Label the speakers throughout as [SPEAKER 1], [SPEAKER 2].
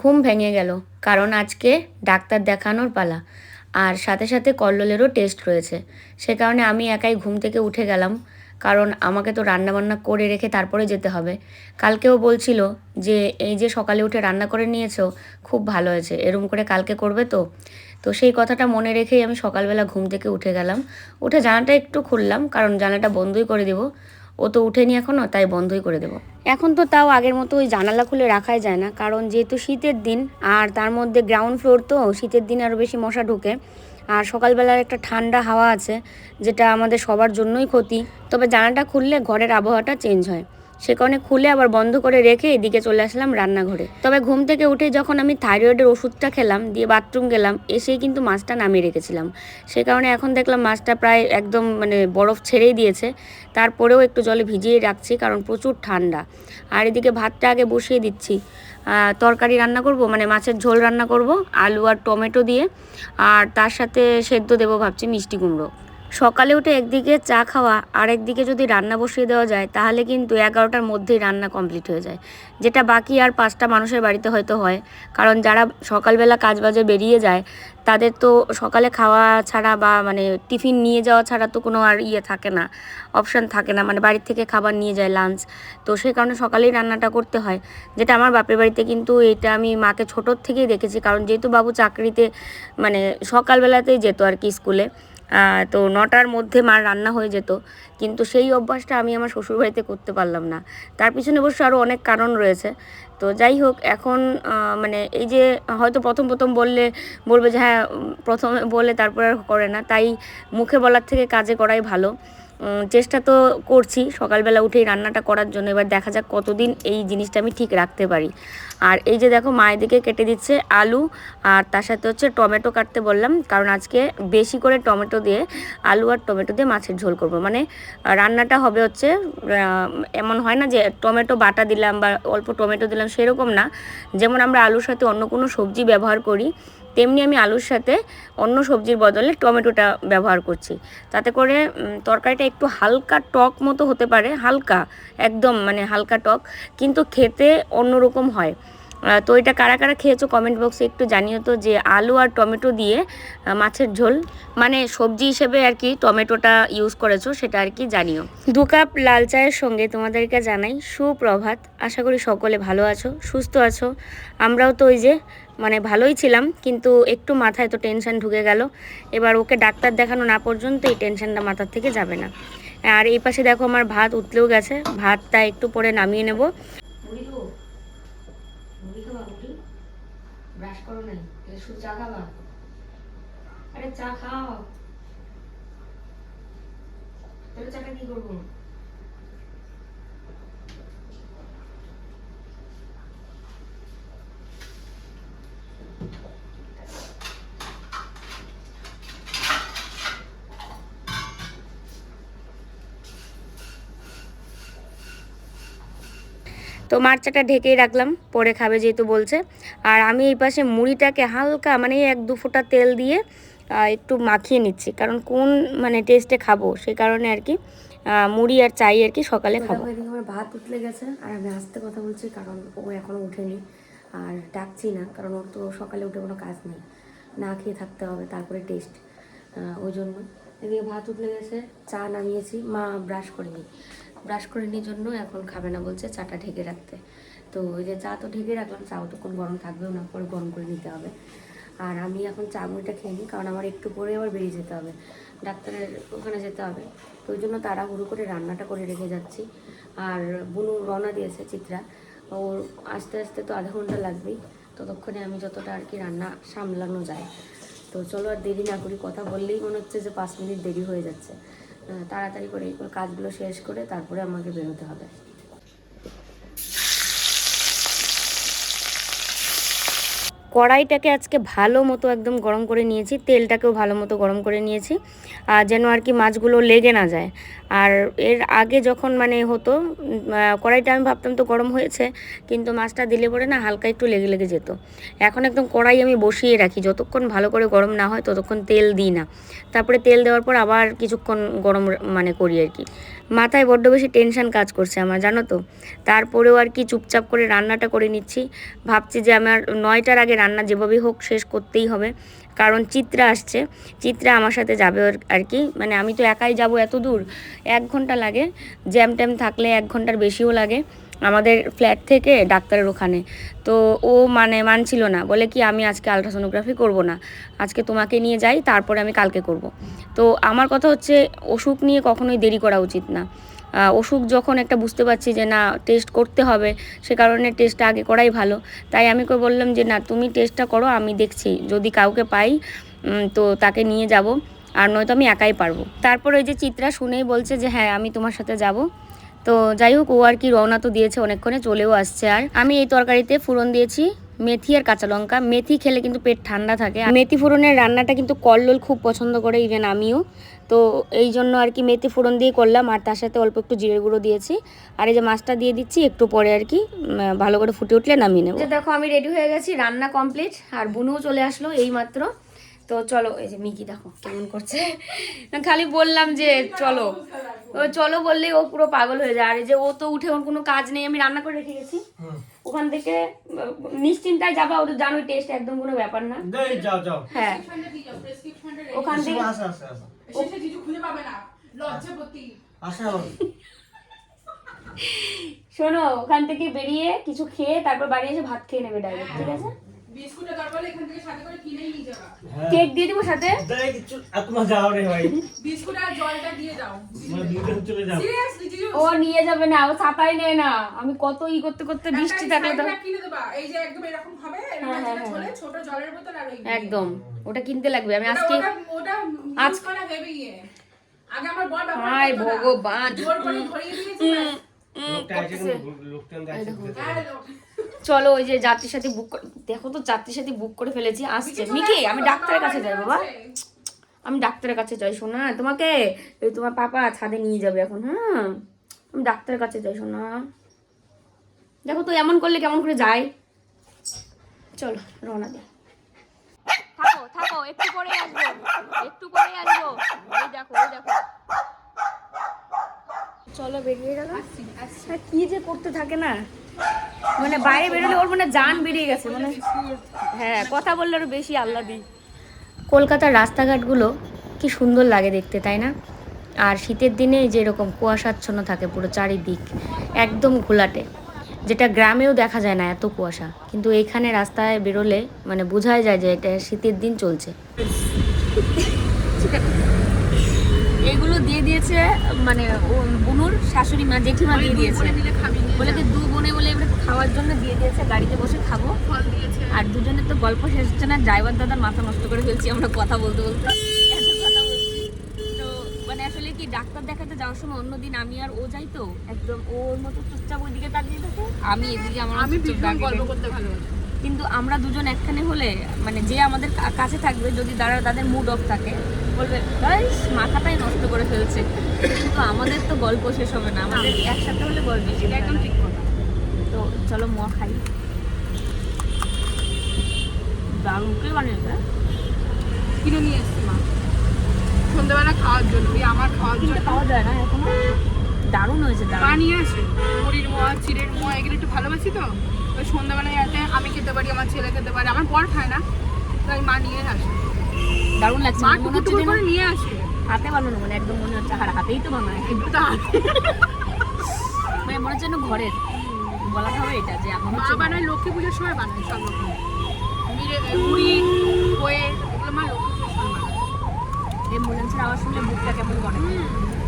[SPEAKER 1] ঘুম ভেঙে গেল, কারণ আজকে ডাক্তার দেখানোর পালা। আর সাথে সাথে কল্লোলেরও টেস্ট রয়েছে। সে কারণে আমি একাই ঘুম থেকে উঠে গেলাম, কারণ আমাকে তো রান্নাবান্না করে রেখে তারপরে যেতে হবে। কালকেও বলছিল যে, এই যে সকালে উঠে রান্না করে নিয়েছো, খুব ভালো হয়েছে, এরম করে কালকে করবে তো? তো সেই কথাটা মনে রেখেই আমি সকালবেলা ঘুম থেকে উঠে গেলাম। উঠে জানাটা একটু খুললাম, কারণ জানাটা বন্ধই করে দেবো। ও তো উঠেনি এখনও তাই বন্ধই করে দেবো। এখন তো তাও আগের মতো ওই জানালা খুলে রাখাই যায় না, কারণ যেহেতু শীতের দিন, আর তার মধ্যে গ্রাউন্ড ফ্লোর তো, শীতের দিন আরও বেশি মশা ঢুকে। আর সকালবেলার একটা ঠান্ডা হাওয়া আছে, যেটা আমাদের সবার জন্যই ক্ষতি। তবে জানালাটা খুললে ঘরের আবহাওয়াটা চেঞ্জ হয়। সে কারণে খুলে আবার বন্ধ করে রেখে এদিকে চলে আসলাম রান্নাঘরে। তবে ঘুম থেকে উঠে যখন আমি থাইরয়েডের ওষুধটা খেলাম, দিয়ে বাথরুম গেলাম, এসেই কিন্তু মাছটা নামিয়ে রেখেছিলাম। সে কারণে এখন দেখলাম মাছটা প্রায় একদম মানে বরফ ছেড়েই দিয়েছে। তারপরেও একটু জলে ভিজিয়ে রাখছি কারণ প্রচুর ঠান্ডা। আর এদিকে ভাতটা আগে বসিয়ে দিচ্ছি। তরকারি রান্না করব মানে মাছের ঝোল রান্না করব, আলু আর টমেটো দিয়ে। আর তার সাথে সেদ্ধ দেবো ভাবছি মিষ্টি কুমড়ো। সকালে উঠে একদিকে চা খাওয়া আর একদিকে যদি রান্না বসিয়ে দেওয়া যায়, তাহলে কিন্তু এগারোটার মধ্যেই রান্না কমপ্লিট হয়ে যায়। যেটা বাকি আর পাঁচটা মানুষের বাড়িতে হয়তো হয়। কারণ যারা সকালবেলা কাজ বাজে বেরিয়ে যায়, তাদের তো সকালে খাওয়া ছাড়া বা মানে টিফিন নিয়ে যাওয়া ছাড়া তো কোনো আর ইয়ে থাকে না, অপশান থাকে না। মানে বাড়ির থেকে খাবার নিয়ে যায় লাঞ্চ। তো সেই কারণে সকালেই রান্নাটা করতে হয়। যেটা আমার বাপের বাড়িতে কিন্তু এটা আমি মাকে ছোটোর থেকেই দেখেছি। কারণ যেহেতু বাবু চাকরিতে মানে সকালবেলাতেই যেত আর কি স্কুলে তো নটার মধ্যে মার রান্না হয়ে যেত। কিন্তু সেই অভ্যাসটা আমি আমার শ্বশুরবাড়িতে করতে পারলাম না। তার পিছনে অবশ্য আরও অনেক কারণ রয়েছে। তো যাই হোক, এখন মানে এই যে হয়তো প্রথম প্রথম বললে, বলবে যে হ্যাঁ প্রথমে বলে তারপর আর করে না। তাই মুখে বলার থেকে কাজে করাই ভালো। চেষ্টা তো করছি সকালবেলা উঠেই রান্নাটা করার জন্য। এবার দেখা যাক কতদিন এই জিনিসটা আমি ঠিক রাখতে পারি। আর এই যে দেখো, মায়ের দিকে কেটে দিচ্ছে আলু আর তার সাথে হচ্ছে টমেটো কাটতে বললাম। কারণ আজকে বেশি করে টমেটো দিয়ে আলু আর টমেটো দিয়ে মাছের ঝোল করব। মানে রান্নাটা হবে হচ্ছে এমন হয় না যে টমেটো বাটা দিলাম বা অল্প টমেটো দিলাম সেরকম না। যেমন আমরা আলুর সাথে অন্য কোনো সবজি ব্যবহার করি তেমনি আমি আলুর সাথে অন্য সবজির বদলে টমেটোটা ব্যবহার করছি। তাতে করে তরকারিটা একটু হালকা টক মতো হতে পারে, হালকা, একদম মানে হালকা টক, কিন্তু খেতে অন্যরকম হয়। তো এটা কারা কারা খেয়েছো কমেন্ট বক্সে একটু জানিও তো যে আলু আর টমেটো দিয়ে মাছের ঝোল মানে সবজি হিসেবে আর কি টমেটোটা ইউজ করেছ সেটা আর কি জানিও। দু কাপ লাল চায়ের সঙ্গে তোমাদেরকে জানাই সুপ্রভাত, আশা করি সকলে ভালো আছো, সুস্থ আছো। আমরাও তো ওই যে মানে ভালোই ছিলাম, কিন্তু একটু মাথায় তো টেনশন ঢুকে গেল। এবার ওকে ডাক্তার দেখানো না পর্যন্ত এই টেনশনটা মাথার থেকে যাবে না। আর এই পাশে দেখো আমার ভাত উতলেও গেছে, ভাতটা একটু পরে নামিয়ে নেব ব্রাশ করো নাই শুধু চা খাবা? আরে চা খাও। তাহলে চাটা কি করব? মারচাটা ঢেকেই রাখলাম পরে খাবে যেহেতু বলছে। আর আমি এই পাশে মুড়িটাকে হালকা মানে এক দু ফোঁটা তেল দিয়ে একটু মাখিয়ে নিচ্ছি। কারণ কোন মানে টেস্টে খাব সেই কারণে আর কি মুড়ি আর চাই আর কি সকালে খাব। আমার ভাত উঠলে গেছে আর আমি আসতে কথা বলছি কারণ ও এখনও উঠেনি আর ডাকছি না কারণ ওর তো সকালে উঠে কোনো কাজ নেই। না খেয়ে থাকতে হবে তারপরে টেস্ট ওই জন্য। এদিকে ভাত উঠলে গেছে চা নামিয়েছি মা ব্রাশ করেনি। ব্রাশ করে নিয়ে জন্য এখন খাবে না বলছে, চাটা ঢেকে রাখতে। তো ওই যে চা তো ঢেকে রাখলাম, চাও তখন গরম থাকবেও না, পরে গরম করে নিতে হবে। আর আমি এখন চা মুড়িটা খেয়ে নিই, কারণ আমার একটু পরে আবার বেরিয়ে যেতে হবে। ডাক্তারের ওখানে যেতে হবে। তো ওই জন্য তারা তাড়াহুড়ো করে রান্নাটা করে রেখে যাচ্ছি। আর বুনু রওনা দিয়েছে চিত্রা। ওর আস্তে আস্তে তো আধা ঘণ্টা লাগবেই, ততক্ষণে আমি যতটা আর কি রান্না সামলানো যায়। তো চলো আর দেরি না করি, কথা বললেই মনে হচ্ছে যে পাঁচ মিনিট দেরি হয়ে যাচ্ছে। তাড়াতাড়ি করে এগুলো কাজগুলো শেষ করে তারপরে আমাকে বেরোতে হবে। কড়াইটাকে আজকে ভালো মতো একদম গরম করে নিয়েছি, তেলটাকেও ভালো মতো গরম করে নিয়েছি, আর যেন আর কি মাছগুলো লেগে না যায়। আর এর আগে যখন মানে হতো কড়াইটা আমি ভাবতাম তো গরম হয়েছে, কিন্তু মাছটা দিলে পরে না হালকা একটু লেগে লেগে যেত। এখন একদম কড়াই আমি বসিয়ে রাখি, যতক্ষণ ভালো করে গরম না হয় ততক্ষণ তেল দিই না। তারপরে তেল দেওয়ার পর আবার কিছুক্ষণ গরম মানে করি আর কি। মাথায় বড্ড বেশি টেনশান কাজ করছে আমার, জানো তো। তারপরেও আর কি চুপচাপ করে রান্নাটা করে নিচ্ছি। ভাবছি যে আমার নয়টার আগে রান্না যেভাবেই হোক শেষ করতেই হবে। কারণ চিত্রা আসছে, চিত্রা আমার সাথে যাবে আর কি। মানে আমি তো একাই যাব এত দূর, এক ঘণ্টা লাগে। জ্যাম ট্যাম থাকলে এক ঘণ্টার বেশিও লাগে। আমাদের ফ্ল্যাট থেকে ডাক্তারের ওখানে। তো ও মানে মানছিল না। বলে কি, আমি আজকে আলট্রাসোনোগ্রাফি করব না। আজকে তোমাকে নিয়ে যাই, তারপরে আমি কালকে করব। তো আমার কথা হচ্ছে, অসুখ নিয়ে কখনোই দেরি করা উচিত না। অসুখ যখন একটা বুঝতে পারছি যে, না টেস্ট করতে হবে, সে কারণে টেস্টটা আগে করাই ভালো। তাই আমি বললাম যে, না, তুমি টেস্টটা করো, আমি দেখছি। যদি কাউকে পাই তো তাকে নিয়ে যাব। আর নয়তো আমি একাই পারব। তারপর ওই যে চিত্রা শুনেই বলছে যে হ্যাঁ আমি তোমার সাথে যাব। তো যাই হোক, ও আর কি রওনা তো দিয়েছে অনেকক্ষণে, চলেও আসছে আর। আমি এই তরকারিতে ফুরন দিয়েছি, মেথি আর কাঁচা লঙ্কা। মেথি খেলে কিন্তু পেট ঠান্ডা থাকে। আর মেথি ফোড়নের রান্নাটা কিন্তু কল্লোল খুব পছন্দ করে ইভেন আমিও। তো এই জন্য আর কি মেথি ফোড়ন দিয়ে করলাম, আর তার সাথে অল্প একটু জিরে গুঁড়ো দিয়েছি। আর এই যে মাছটা দিয়ে দিচ্ছি, একটু পরে আর কি ভালো করে ফুটে উঠলে নামিয়ে নেব। দেখো, আমি রেডি হয়ে গেছি, রান্না কমপ্লিট আর বুনুও চলে আসলো এই মাত্র তো চলো এই যে মিকি দেখো কেমন করছে। খালি বললাম যে চলো। ও চলো বললেই ও পুরো পাগল হয়ে যায়। আর এই যে ও তো উঠে ওর কোনো কাজ নেই আমি রান্না করে রেখে গেছি। ওখান থেকে নিশ্চিন্তায় যাবা ওদের জানো টেস্ট একদম কোনো ব্যাপার না।
[SPEAKER 2] যাও যাও।
[SPEAKER 1] হ্যাঁ। ওখান থেকে
[SPEAKER 2] আসা আসা আসা।
[SPEAKER 3] শেষে জিজু খুঁজে পাবে না। লজ্জাপতি।
[SPEAKER 1] শোনো ওখান থেকে বেরিয়ে কিছু খেয়ে তারপর বাড়ি এসে ভাত খেয়ে নেবে ডাইরেক্ট ঠিক আছে?
[SPEAKER 3] বিস্কুটের দরকার এখান থেকে সাথে করে কিনেই নিয়ে যাবা।
[SPEAKER 1] কেক দিয়ে দিব সাথে?
[SPEAKER 2] দেই কিছু তোমার যাও রে ভাই।
[SPEAKER 3] বিস্কুট আর জলটা দিয়ে যাও
[SPEAKER 2] চলে যাও।
[SPEAKER 3] সিরিয়াসলি
[SPEAKER 1] ও নিয়ে যাবে না ও ছাতাই নেয় না। আমি কত ই করতে করতে বৃষ্টি থাকলে তো
[SPEAKER 3] কিনে দেবা। এই যে একদম এরকম হবে এরকম
[SPEAKER 1] হ্যাঁ,
[SPEAKER 3] একটা ঝোলে ছোট জলের বোতল আর ওই
[SPEAKER 1] একদম। ওটা কিনতে লাগবে। আমি আজকে
[SPEAKER 3] ওটা
[SPEAKER 1] আজ-
[SPEAKER 3] করা ইয়ে। আগে আমার
[SPEAKER 1] হায় ভগবান।
[SPEAKER 3] জোর করে ধরিয়ে দিয়েছি
[SPEAKER 2] লোকটা আছে লোকটা আছে
[SPEAKER 3] হ্যাঁ।
[SPEAKER 1] চলো ওই যে যাত্রীর সাথে বুক দেখো তো যাত্রীর সাথে বুক করে ফেলেছি আসছে। মিকি আমি ডাক্তারের কাছে যাই বাবা। আমি ডাক্তারের কাছে যাই শোনা তোমাকে এই তোমার পাপা ছাদে নিয়ে যাবে এখন হ্যাঁ? আমি ডাক্তারের কাছে যাই শোনা দেখো তো এমন করলে কেমন করে যায়। চলো রওনা দে থাকো থাকো একটু পরে আসব। একটু পরে আসব। ওই দেখো ওই দেখো। চলো বেরিয়ে গেল আর কি যে করতে থাকে না। মানে বাইরে বেরোলে ওর মানে জান বেরিয়ে গেছে মানে হ্যাঁ কথা বললে আরও বেশি আহ্লাদি। কলকাতার রাস্তাঘাটগুলো কি সুন্দর লাগে দেখতে তাই না? আর শীতের দিনে যেরকম কুয়াশাচ্ছন্ন থাকে পুরো চারিদিক একদম ঘোলাটে যেটা গ্রামেও দেখা যায় না এত কুয়াশা। কিন্তু এখানে রাস্তায় বেরোলে মানে বোঝাই যায় যে এটা শীতের দিন চলছে। এগুলো দিয়ে দিয়েছে মানে বুনুর শাশুড়ি মা জেঠিমা দিয়ে দিয়েছে। বলে কি দু বোনে বলে এবার খাওয়ার জন্য দিয়ে দিয়েছে গাড়িতে বসে খাব।
[SPEAKER 3] ফল দিয়েছে।
[SPEAKER 1] আর দুজনের তো গল্প শেষ হচ্ছে না ড্রাইভার দাদার মাথা নষ্ট করে ফেলছি আমরা কথা বলতে বলতে। এত কথা বলছি। তো মানে আসলে কি ডাক্তার দেখাতে যাওয়ার সময় অন্যদিন আমি আর ও যাই তো? একদম ওর মতো চুপচাপ ওইদিকে তাকিয়ে থাকে। আমি এদিকে আমার
[SPEAKER 3] আমি ভীষণ গল্প করতে ভালোবাসি
[SPEAKER 1] কিন্তু আমরা দুজন একখানে হলে মানে যে আমাদের কাছে থাকবে যদি তারা তাদের মুড অফ থাকে বলবে "গাইস, মাথাটাই নষ্ট করে ফেলছে। কিন্তু আমাদের তো গল্প শেষ হবে না আমাদের একসাথে হলে গল্প
[SPEAKER 3] এটা একদম ঠিক কথা।
[SPEAKER 1] তো চলো ম খাই। দারুণ কে বানিয়েছে
[SPEAKER 3] কিনে নিয়ে এসছি মা। সন্ধ্যেবেলা খাওয়ার জন্য ওই আমার খাওয়ার জন্য।
[SPEAKER 1] পাওয়া যায় না এখনও। দারুণ হয়েছে
[SPEAKER 3] মা
[SPEAKER 1] দারুণ।
[SPEAKER 3] নিয়ে আসে মুড়ির মোয়া চিড়ের মোয়া এগুলো একটু ভালোবাসি তো? ওই সন্ধ্যাবেলায় যাতে আমি খেতে পারি আমার ছেলে খেতে পারে। আমার বর খায় না তাই মা নিয়ে আসে।
[SPEAKER 1] দারুণ লাগছে
[SPEAKER 3] মা টুকু টুকু করে নিয়ে আসে।
[SPEAKER 1] হাতে বানানো মানে একদম মনে হচ্ছে আর হাতেই তো বানায়।
[SPEAKER 3] একটু তো হাতে।
[SPEAKER 1] মানে মনে হচ্ছে যেন ঘরের। বলা হবে এটা যে এখন
[SPEAKER 3] মা বানায় লক্ষ্মী পুজোর সময় বানায় সব রকম। মিরে- মুড়ি বয়ে এগুলো মা লক্ষ্মী পুজোর সময় বানায়।
[SPEAKER 1] অ্যাম্বুলেন্সের আওয়াজ শুনলে বুকটা কেমন করে?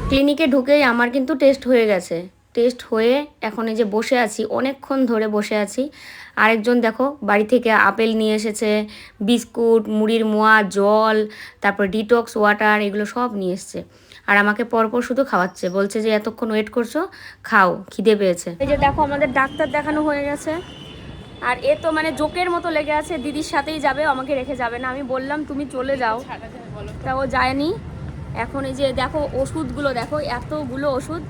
[SPEAKER 1] ক্লিনিকে ঢুকেই আমার কিন্তু টেস্ট হয়ে গেছে। টেস্ট হয়ে এখন এই যে বসে আছি অনেকক্ষণ ধরে বসে আছি। আরেকজন দেখো বাড়ি থেকে আপেল নিয়ে এসেছে বিস্কুট মুড়ির মোয়া জল তারপর ডিটক্স ওয়াটার এগুলো সব নিয়ে এসছে। আর আমাকে পরপর শুধু খাওয়াচ্ছে বলছে যে এতক্ষণ ওয়েট করছ খাও খিদে পেয়েছে। এই যে দেখো আমাদের ডাক্তার দেখানো হয়ে গেছে। আর এ তো মানে জোকের মতো লেগে আছে দিদির সাথেই যাবে আমাকে রেখে যাবে না। আমি বললাম তুমি চলে যাও। তা ও যায়নি। এখন এই যে দেখো ওষুধগুলো দেখো এতগুলো ওষুধ।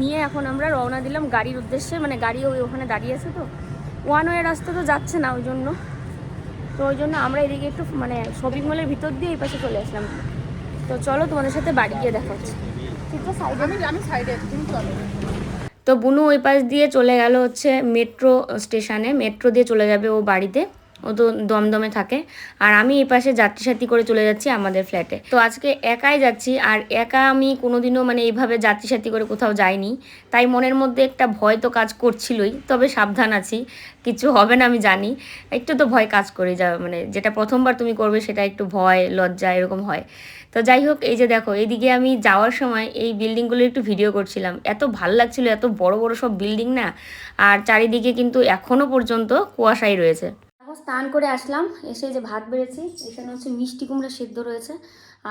[SPEAKER 1] নিয়ে এখন আমরা রওনা দিলাম গাড়ির উদ্দেশ্যে মানে গাড়ি ওই ওখানে দাঁড়িয়ে আছে তো। ওয়ান ওয়ে রাস্তা তো যাচ্ছে না ওই জন্য। তো ওই জন্য আমরা এদিকে একটু মানে শপিং মলের ভিতর দিয়ে এই পাশে চলে আসলাম। তো চলো তোমাদের সাথে বাড়ি গিয়ে দেখা হচ্ছে
[SPEAKER 3] আমি আমি সাইডে তুমি চলো।
[SPEAKER 1] তো বুনু ওই পাশ দিয়ে চলে গেল হচ্ছে মেট্রো স্টেশনে মেট্রো দিয়ে চলে যাবে ও বাড়িতে। ও তো দমদমে থাকে। আর আমি এই পাশে যাত্রী সাথী করে চলে যাচ্ছি আমাদের ফ্ল্যাটে তো আজকে একাই যাচ্ছি, আর একা আমি কোনোদিনও মানে এইভাবে যাত্রী সাথী করে কোথাও যাইনি। তাই মনের মধ্যে একটা ভয় তো কাজ করছিলই, তবে সাবধান আছি, কিছু হবে না আমি জানি। একটু তো ভয় কাজ করে যা মানে যেটা প্রথমবার তুমি করবে সেটা একটু ভয়, লজ্জা এরকম হয়। তো যাই হোক, এই যে দেখো এইদিকে আমি যাওয়ার সময় এই বিল্ডিংগুলো একটু ভিডিও করছিলাম। এত ভালো লাগছিল, এত বড় বড় সব বিল্ডিং না? আর চারিদিকে কিন্তু এখনও পর্যন্ত কুয়াশাই রয়েছে। স্নান করে আসলাম, এসে যে ভাত বেড়েছি, এখানে হচ্ছে মিষ্টি কুমড়া সেদ্ধ রয়েছে,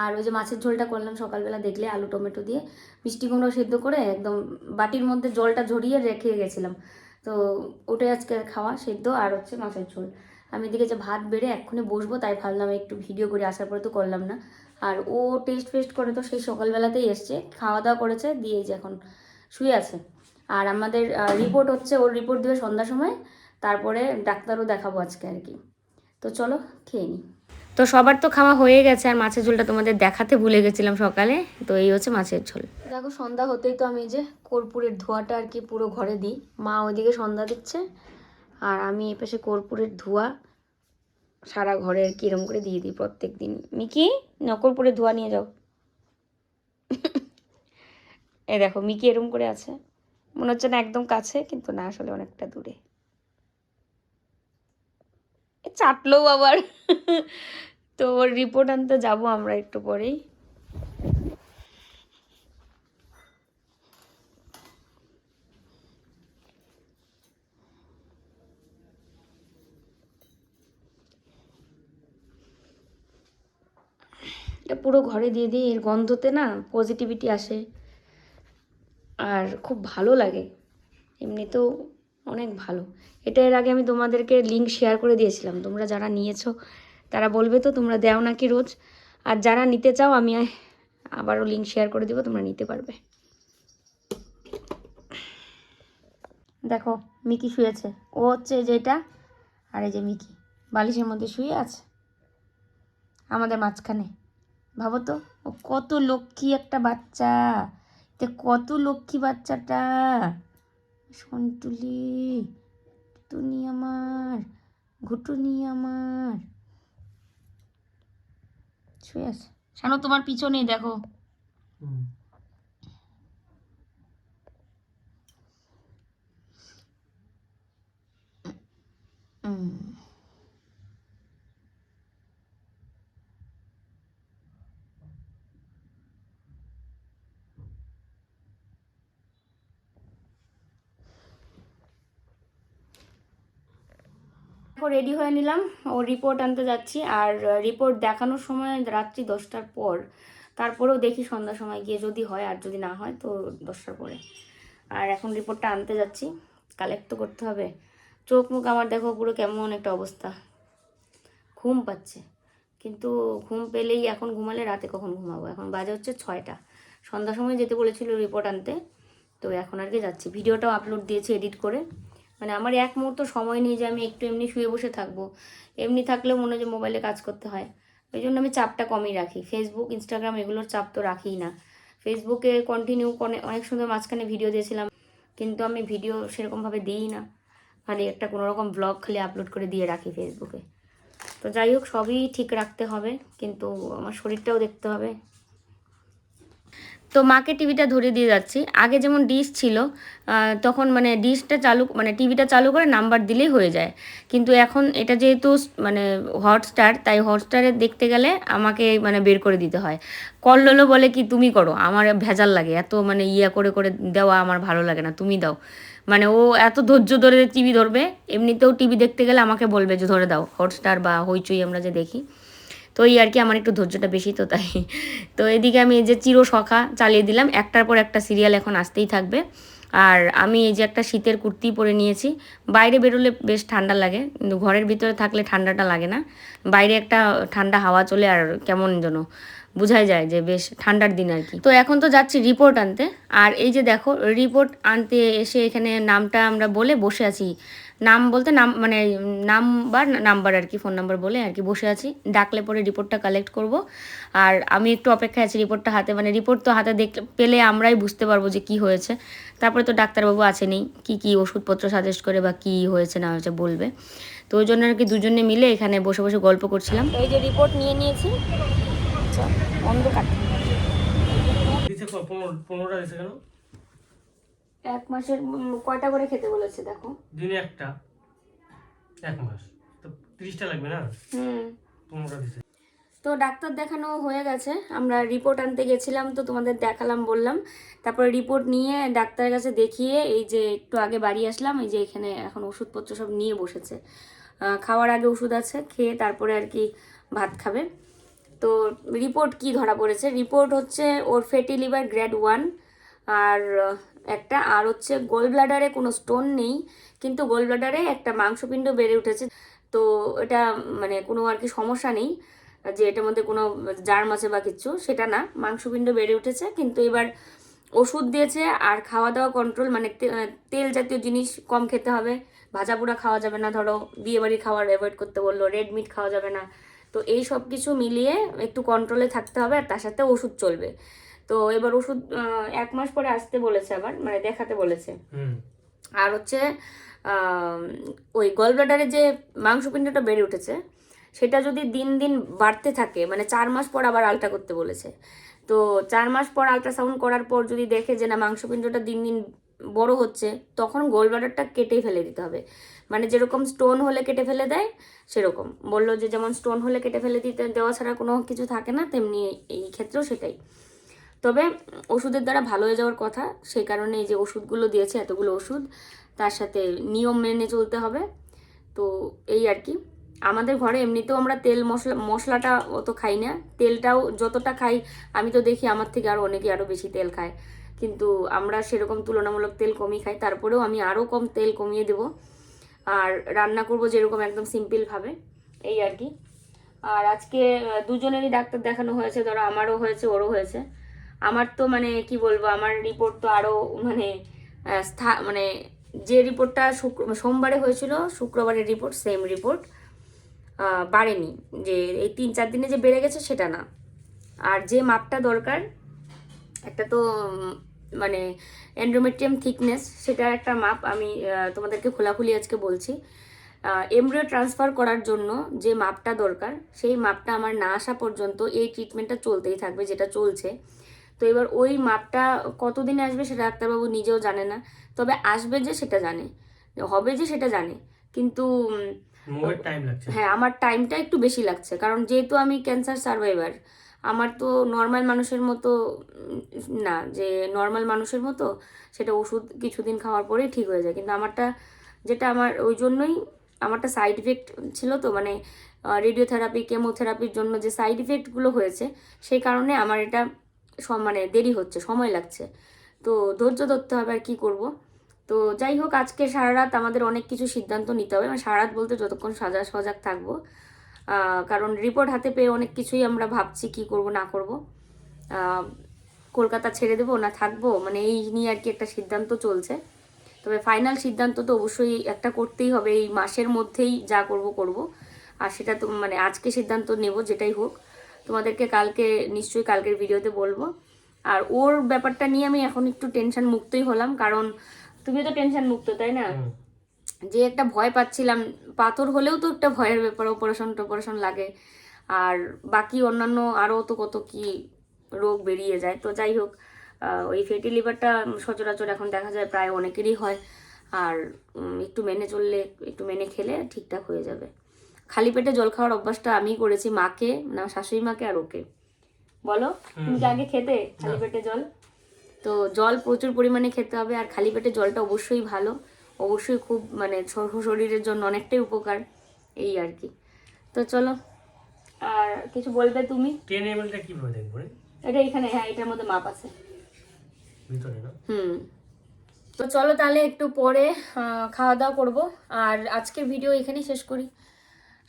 [SPEAKER 1] আর ওই যে মাছের ঝোলটা করলাম সকালবেলা দেখলে আলু টমেটো দিয়ে, মিষ্টি কুমড়া সেদ্ধ করে একদম বাটির মধ্যে জলটা ঝরিয়ে রেখে গেছিলাম, তো ওটাই আজকে খাওয়া সেদ্ধ আর হচ্ছে মাছের ঝোল। আমি এদিকে যে ভাত বেড়ে এক্ষুনি বসবো, তাই ভাবলাম একটু ভিডিও করে, আসার পরে তো করলাম না, আর ও টেস্ট ফেস্ট করে তো সেই সকালবেলাতেই এসছে খাওয়া দাওয়া করেছে, দিয়ে যে এখন শুয়ে আছে। আর আমাদের রিপোর্ট হচ্ছে, ওর রিপোর্ট দেবে সন্ধ্যার সময় তারপরে ডাক্তারও দেখাবো আজকে আর কি। তো চলো খেয়ে নিই তো সবার তো খাওয়া হয়ে গেছে, আর মাছের ঝোলটা তোমাদের দেখাতে ভুলে গেছিলাম সকালে, তো এই হচ্ছে মাছের ঝোল। দেখো সন্ধ্যা হতেই তো আমি যে কর্পূরের ধোঁয়াটা আর কি পুরো ঘরে দিই। মা ওইদিকে সন্ধ্যা দিচ্ছে, আর আমি এই পাশে কর্পূরের ধোঁয়া সারা ঘরে আর কি এরম করে দিয়ে দিই প্রত্যেক দিন মিকি না কর্পূরের ধোঁয়া নিয়ে যাও। এ দেখো, মিকি এরম করে আছে। মনে হচ্ছে না একদম কাছে, কিন্তু না, আসলে অনেকটা দূরে। এ চাটলো আবার তো ওর রিপোর্ট আনতে যাব আমরা একটু পরেই। এটা পুরো ঘরে দিয়ে দিই, এর গন্ধতে না পজিটিভিটি আসে। আর খুব ভালো লাগে। এমনিতেও অনেক ভালো। এটা এর আগে আমি তোমাদেরকে লিঙ্ক শেয়ার করে দিয়েছিলাম। তোমরা যারা নিয়েছো, তারা বলবে তো, তোমরা দেও নাকি রোজ? আর যারা নিতে চাও, আমি আবারও লিঙ্ক শেয়ার করে দেবো, তোমরা নিতে পারবে। দেখো, মিকি শুয়েছে। ও হচ্ছে এই যে এটা, আর এই যে মিকি। বালিশের মধ্যে শুয়ে আছে। আমাদের মাঝখানে। ভাবো তো, ও কত লক্ষ্মী একটা বাচ্চা। কত লক্ষ্মী বাচ্চাটা। সন্তুলি টুনি আমার ঘুটুনি আমার। শুয়ে আছে। শানু তোমার পিছনেই দেখো।
[SPEAKER 2] হুম।
[SPEAKER 1] রেডি হয়ে নিলাম। ও রিপোর্ট আনতে যাচ্ছি। আর রিপোর্ট দেখানোর সময় রাত্রি দশটার পর। তারপরেও দেখি সন্ধ্যার সময় গিয়ে যদি হয় আর যদি না হয়, তো দশটার পরে। আর এখন রিপোর্টটা আনতে যাচ্ছি। কালেক্ট তো করতে হবে। চোখ মুখ আমার দেখো পুরো কেমন একটা অবস্থা। ঘুম পাচ্ছে। কিন্তু ঘুম পেলেই এখন ঘুমালে রাতে কখন ঘুমাবো? এখন বাজে হচ্ছে ছয়টা। সন্ধ্যার সময় যেতে বলেছিল রিপোর্ট আনতে। তো এখন আর কি যাচ্ছি। ভিডিওটাও আপলোড দিয়েছি এডিট করে। মানে আমার এক মুহূর্ত সময় নেই যে আমি একটু এমনি শুয়ে বসে থাকব। এমনি থাকলেও মনে হয় যে মোবাইলে কাজ করতে হয়। ওই জন্য আমি চাপটা কমই রাখি। ফেসবুক ইনস্টাগ্রাম এগুলোর চাপ তো রাখিই না। ফেসবুকে কন্টিনিউ অনেক সুন্দর মাঝখানে ভিডিও দিয়েছিলাম, কিন্তু আমি ভিডিও সেরকমভাবে দিই না। খালি একটা কোনো রকম ব্লগ খালি আপলোড করে দিয়ে রাখি ফেসবুকে তো যাই হোক, সবই ঠিক রাখতে হবে, কিন্তু আমার শরীরটাও দেখতে হবে। তো মাকে টিভিটা ধরে দিয়ে যাচ্ছি। আগে যেমন ডিশ ছিল তখন মানে ডিশটা চালু মানে টিভিটা চালু করে নাম্বার দিলেই হয়ে যায়। কিন্তু এখন এটা যেহেতু মানে হটস্টার তাই হটস্টারে দেখতে গেলে আমাকে মানে বের করে দিতে হয়। কল্লোলো বলে কি, তুমি করো, আমার ভেজাল লাগে, এত মানে ইয়া করে করে দেওয়া আমার ভালো লাগে না, তুমি দাও। মানে ও এত ধৈর্য ধরে টিভি ধরবে, এমনিতেও টিভি দেখতে গেলে আমাকে বলবে যে, ধরে দাও হটস্টার বা হইচই আমরা যে দেখি। তো এই আর কি আমার একটু ধৈর্যটা বেশি তো তাই। তো এদিকে আমি এই যে চির সখা চালিয়ে দিলাম, একটার পর একটা সিরিয়াল এখন আসতেই থাকবে। আর আমি এই যে একটা শীতের কুর্তি পরে নিয়েছি, বাইরে বেরোলে বেশ ঠান্ডা লাগে, কিন্তু ঘরের ভিতরে থাকলে ঠান্ডাটা লাগে না। বাইরে একটা ঠান্ডা হাওয়া চলে আর কেমন যেন, বোঝাই যায় যে বেশ ঠান্ডার দিন আর কি। তো এখন তো যাচ্ছি রিপোর্ট আনতে, আর এই যে দেখো রিপোর্ট আনতে এসে এখানে নামটা আমরা বলে বসে আছি নাম বলতে নাম মানে নাম্বার নাম্বার আর কি ফোন নাম্বার বলে আর কি বসে আছি। ডাকলে পরে রিপোর্টটা কালেক্ট করব। আর আমি একটু অপেক্ষায় আছি রিপোর্টটা হাতে মানে রিপোর্ট তো হাতে দেখলে পেলে আমরাই বুঝতে পারব যে কি হয়েছে। তারপরে তো ডাক্তারবাবু আছেনই কি কি ওষুধপত্র সাজেস্ট করে বা কি হয়েছে না হয়েছে বলবে। তো ওই জন্য আর কি দুজনে মিলে এখানে বসে বসে গল্প করছিলাম। এই যে রিপোর্ট নিয়ে নিয়েছি। অন্ধকার।
[SPEAKER 2] পনেরোটা দিছে কেন?
[SPEAKER 1] এক মাসের কয়টা করে খেতে বলেছে দেখো?
[SPEAKER 2] দিনে একটা। এক মাস। তো তিরিশটা লাগবে না?
[SPEAKER 1] হুম।
[SPEAKER 2] পনেরোটা দিছে
[SPEAKER 1] তো ডাক্তার দেখানো হয়ে গেছে। আমরা রিপোর্ট আনতে গেছিলাম তো তোমাদের দেখালাম বললাম। তারপরে রিপোর্ট নিয়ে ডাক্তারের কাছে দেখিয়ে এই যে একটু আগে বাড়ি আসলাম এই যে এখানে এখন ওষুধপত্র সব নিয়ে বসেছে। খাওয়ার আগে ওষুধ আছে খেয়ে তারপরে আর কি ভাত খাবে। তো রিপোর্ট কি ধরা পড়েছে? রিপোর্ট হচ্ছে ওর ফ্যাটি লিভার গ্রেড ওয়ান আর একটা, আর হচ্ছে গোল ব্লাডারে কোনো স্টোন নেই, কিন্তু গোল ব্লাডারে একটা মাংসপিণ্ড বেড়ে উঠেছে। তো এটা মানে কোনো আর কি সমস্যা নেই, যে এটার মধ্যে কোনো জার্ম আছে বা কিছু, সেটা না, মাংসপিণ্ড বেড়ে উঠেছে। কিন্তু এবার ওষুধ দিয়েছে, আর খাওয়া দাওয়া কন্ট্রোল মানে তেল জাতীয় জিনিস কম খেতে হবে। ভাজা পোড়া খাওয়া যাবে না, ধরো বিয়েবাড়ি খাওয়ার অ্যাভয়েড করতে বলল রেড মিট খাওয়া যাবে না। তো এই সব কিছু মিলিয়ে একটু কন্ট্রোলে থাকতে হবে, আর তার সাথে ওষুধ চলবে। তো এবার ওষুধ এক মাস পরে আসতে বলেছে আবার মানে দেখাতে বলেছে। আর হচ্ছে ওই গলব্লাডারে যে মাংসপিণ্ডটা বেড়ে উঠেছে সেটা যদি দিন দিন বাড়তে থাকে মানে চার মাস পর আবার আলট্রা করতে বলেছে। তো চার মাস পর আলট্রাসাউন্ড করার পর যদি দেখে যে না মাংসপিণ্ডটা দিন দিন বড় হচ্ছে তখন গোলব্লাডারটা কেটেই ফেলে দিতে হবে। মানে যেরকম স্টোন হলে কেটে ফেলে দেয় সেরকম। বলল যে যেমন স্টোন হলে কেটে ফেলে দিতে দেওয়া ছাড়া কোনো কিছু থাকে না তেমনি এই ক্ষেত্রেও সেটাই। তবে ওষুধের দ্বারা ভালো হয়ে যাওয়ার কথা। সেই কারণে এই যে ওষুধগুলো দিয়েছে, এতগুলো ওষুধ, তার সাথে নিয়ম মেনে চলতে হবে। তো এই আর কি। আমাদের ঘরে এমনিতেও আমরা তেল মশলা, মশলাটা অত খাই না। তেলটাও যতটা খাই, আমি তো দেখি আমার থেকে আরও অনেকে আরও বেশি তেল খায়। কিন্তু আমরা সেরকম তুলনামূলক তেল কমই খাই। তারপরেও আমি আরও কম তেল কমিয়ে দেব। আর রান্না করব যেরকম একদম সিম্পলভাবে এই আর কি। আর আজকে দুজনেরই ডাক্তার দেখানো হয়েছে। ধরো আমারও হয়েছে, ওরও হয়েছে। আমার তো মানে কি বলব, আমার রিপোর্ট তো আরও মানে স্থা- মানে যে রিপোর্টটা শুক্র, সোমবারে হয়েছিল, শুক্রবারের রিপোর্ট সেম রিপোর্ট বাড়েনি। যে এই তিন চার দিনে যে বেড়ে গেছে সেটা না। আর যে মাপটা দরকার, একটা তো মানে এন্ড্রোমেট্রিয়াম থিকনেস সেটার একটা মাপ। আমি তোমাদেরকে খোলাখুলি আজকে বলছি। এমব্রিও ট্রান্সফার করার জন্য যে মাপটা দরকার, সেই মাপটা আমার না আসা পর্যন্ত এই ট্রিটমেন্টটা চলতেই থাকবে, যেটা চলছে। তো এবার ওই মাপটা কতদিনে আসবে সেটা ডাক্তারবাবু নিজেও জানে না। তবে আসবে যে সেটা জানে হবে যে সেটা জানে। কিন্তু হ্যাঁ আমার টাইমটা একটু বেশি লাগছে। কারণ যেহেতু আমি ক্যান্সার সার্ভাইভার আমার তো নর্মাল মানুষের মতো না যে নর্মাল মানুষের মতো সেটা ওষুধ কিছুদিন খাওয়ার পরেই ঠিক হয়ে যায়। কিন্তু আমারটা যেটা আমার ওই জন্যই আমারটা সাইড ইফেক্ট ছিল তো মানে রেডিওথেরাপি কেমোথেরাপির জন্য যে সাইড ইফেক্টগুলো হয়েছে সেই কারণে আমার এটা মানে দেরি হচ্ছে, সময় লাগছে। তো ধৈর্য ধরতে হবে আর কী করব। তো যাই হোক, আজকে সারা রাত আমাদের অনেক কিছু সিদ্ধান্ত নিতে হবে। মানে সারা রাত বলতে যতক্ষণ সাজা সজাগ থাকব কারণ রিপোর্ট হাতে পেয়ে অনেক কিছুই আমরা ভাবছি কি করব, না করব। কলকাতা ছেড়ে দেবো না থাকব? মানে এই নিয়ে আর কি একটা সিদ্ধান্ত চলছে। তবে ফাইনাল সিদ্ধান্ত তো অবশ্যই একটা করতেই হবে। এই মাসের মধ্যেই যা করব করব। আর সেটা তো মানে আজকে সিদ্ধান্ত নেব, যেটাই হোক। তোমাদেরকে কালকে নিশ্চয়ই কালকের ভিডিওতে বলব। আর ওর ব্যাপারটা নিয়ে আমি এখন একটু টেনশন মুক্তই হলাম কারণ তুমিও তো টেনশন মুক্ত তাই না? যে একটা ভয় পাচ্ছিলাম পাথর হলেও তো একটা ভয়ের ব্যাপার অপারেশন টপারেশন লাগে। আর বাকি অন্যান্য আরও তো কত কি রোগ বেরিয়ে যায়। তো যাই হোক ওই ফেটি লিভারটা সচরাচর এখন দেখা যায় প্রায় অনেকেরই হয়। আর একটু মেনে চললে একটু মেনে খেলে ঠিকঠাক হয়ে যাবে। খালি পেটে জল খাওয়ার অভ্যাসটা আমি করেছি মাকে না শাশুড়ি মাকে আর ওকে। বলো তুমি আগে খেতে খালি পেটে জল? তো জল প্রচুর পরিমাণে খেতে হবে আর খালি পেটে জলটা অবশ্যই ভালো। অবশ্যই খুব মানে শরীরের জন্য অনেকটাই উপকার এই আর কি। তো চলো আর কিছু বলবে তুমি?
[SPEAKER 2] টেন এমএলটা কীভাবে দেখব
[SPEAKER 1] এটা এখানে হ্যাঁ এটার মধ্যে মাপ আছে।
[SPEAKER 2] ভিতরে না?
[SPEAKER 1] হুম। তো চলো তাহলে একটু পরে খাওয়া দাওয়া করব। আর আজকের ভিডিও এখানেই শেষ করি।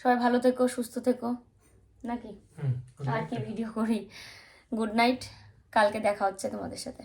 [SPEAKER 1] সবাই ভালো থেকো সুস্থ থেকো। নাকি? আর কি ভিডিও করি। গুড নাইট কালকে দেখা হচ্ছে তোমাদের সাথে।